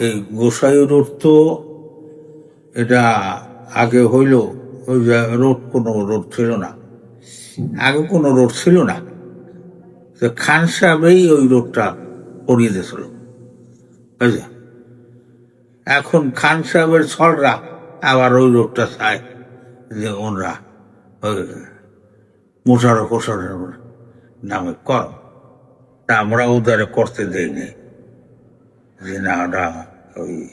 এই গোসাই রোড তো এটা আগে হইল, ওই যে রোড কোনো রোড ছিল না। আগে কোনো রোড ছিল না। তো খান সাহেবই ওই রোডটা করিয়ে দিয়েছিল। বুঝলে? এখন খান সাহেবের ছলরা আবার ওই রোডটা চায় যে ওনরা ওই মোশারফ হোসেনের নামে কর। তা আমরা উদারে করতে দেইনি। যে না ওটা ওই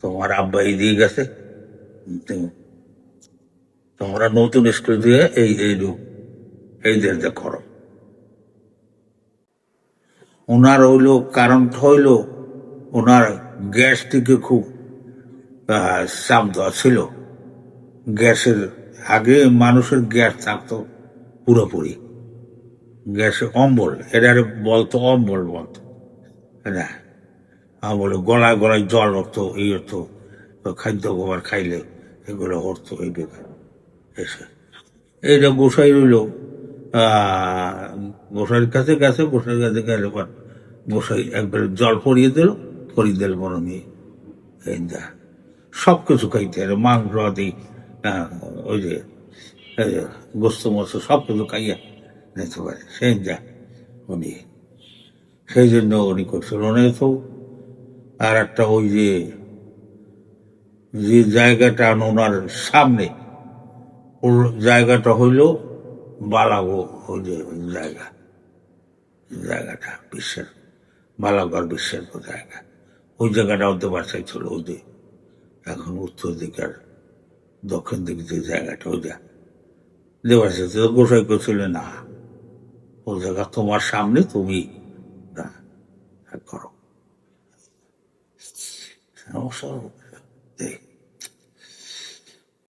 তোমার আব্বাই দিয়ে গেছে। তোমরা নতুন স্কুল দিয়ে এই এই এই দেশে করো। ওনার হইল কারণ হইল ওনার গ্যাস থেকে খুব চাপ দেওয়া ছিল। গ্যাসের আগে মানুষের গ্যাস থাকতো পুরোপুরি। গ্যাসে অম্বল, এটারে বলতো অম্বল বলতো। না। অম্বলে গলায় গলায় জল হতো এই হতো খাদ্য গোবর খাইলে এগুলো হতো এই ব্যাপার এসে, এইটা গোসাই রইল। গোসাইয়ের কাছে গেছে, গোসাইয়ের কাছে গেলে পর গোসাই একবার জল পরিয়ে দিল পরিয়ে দিল বড় নিয়ে এই যা সব কিছু খাইতে আর মাংস, আদি ওই যে গোস্ত মস্ত সব কিছু খাইয়া নিতে পারে। সেই যা, উনি, সেই জন্য উনি করছিল, উনি তো আর একটা ওই যে যে জায়গাটা ওনার সামনে, ওর জায়গাটা হইল বালাগো ওই যে জায়গা। জায়গাটা বিশ্বের বালাগড় বিশ্বের জায়গা। ওই জায়গাটা ওদের বাসায় ছিল ওই যে, এখন উত্তর দিকে আর দক্ষিণ দিকে যে জায়গাটা ওই যা। দেওয়ার সাথে গোসাই করছিল না। ও জায়গা তোমার সামনে তুমি করো। দেখ